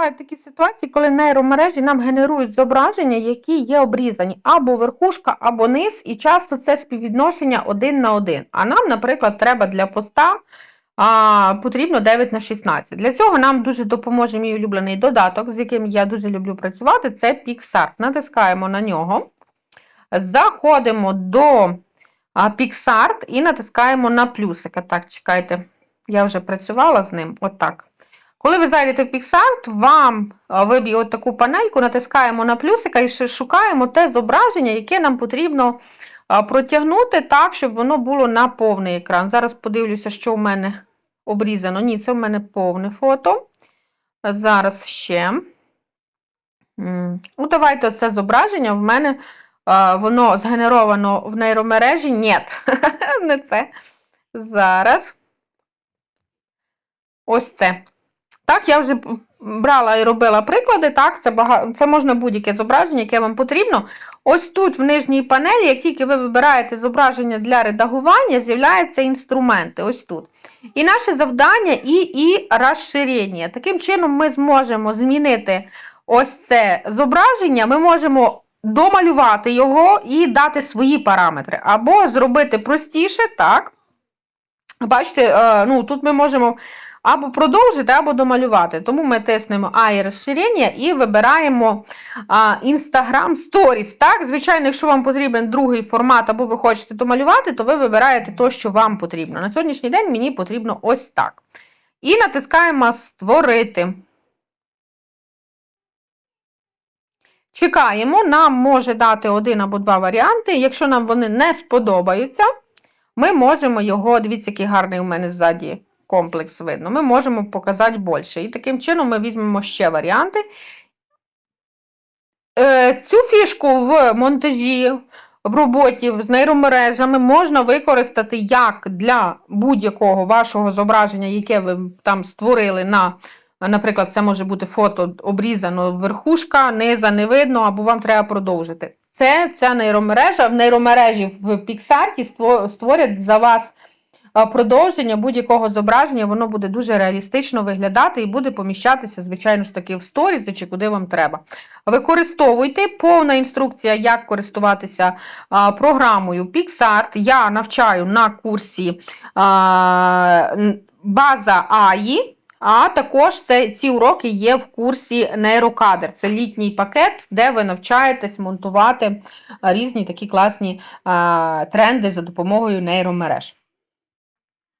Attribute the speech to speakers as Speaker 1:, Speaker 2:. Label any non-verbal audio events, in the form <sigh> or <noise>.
Speaker 1: Бувають такі ситуації, коли нейромережі нам генерують зображення, які є обрізані або верхушка, або низ, і часто це співвідношення один на один. А нам, наприклад, треба для поста а, потрібно 9 на 16. Для цього нам дуже допоможе мій улюблений додаток, з яким я дуже люблю працювати, це PixArt. Натискаємо на нього, заходимо до PixArt і натискаємо на плюсика. Так, чекайте, я вже працювала з ним. Отак. Коли ви зайдете в PixArt, вам виб'є от таку панельку, натискаємо на плюсика і шукаємо те зображення, яке нам потрібно протягнути так, щоб воно було на повний екран. Зараз подивлюся, що в мене обрізано. Ні, це в мене повне фото. Зараз ще. Ну, давайте це зображення в мене воно згенеровано в нейромережі. Ні, <laughs> не це. Зараз. Ось це. Так, я вже брала і робила приклади. Так, це бага... це можна будь-яке зображення, яке вам потрібно. Ось тут в нижній панелі, як тільки ви вибираєте зображення для редагування, з'являються інструменти. Ось тут. І наше завдання і, і розширення. Таким чином, ми зможемо змінити ось це зображення, ми можемо домалювати його і дати свої параметри. Або зробити простіше, так. Бачите, е, ну, тут ми можемо або продовжити, або домалювати. Тому ми тиснемо А і розширення і вибираємо Instagram Stories. Так? Звичайно, якщо вам потрібен другий формат, або ви хочете домалювати, то ви вибираєте те, що вам потрібно. На сьогоднішній день мені потрібно ось так. І натискаємо Створити. Чекаємо, нам може дати один або два варіанти. Якщо нам вони не сподобаються, ми можемо його, дивіться, який гарний у мене ззаді комплекс видно, ми можемо показати більше. І таким чином ми візьмемо ще варіанти. Е, Цю фішку в монтажі, в роботі з нейромережами можна використати як для будь-якого вашого зображення, яке ви там створили на. Наприклад, це може бути фото обрізано верхушка, низа не видно, або вам треба продовжити. Це ця нейромережа. В нейромережі в PixArt створять за вас продовження будь-якого зображення, воно буде дуже реалістично виглядати і буде поміщатися, звичайно ж таки, в сторізи чи куди вам треба. Використовуйте повна інструкція, як користуватися програмою PixArt. Я навчаю на курсі база АІ. А також це, ці уроки є в курсі нейрокадр. Це літній пакет, де ви навчаєтесь монтувати різні такі класні а, тренди за допомогою нейромереж.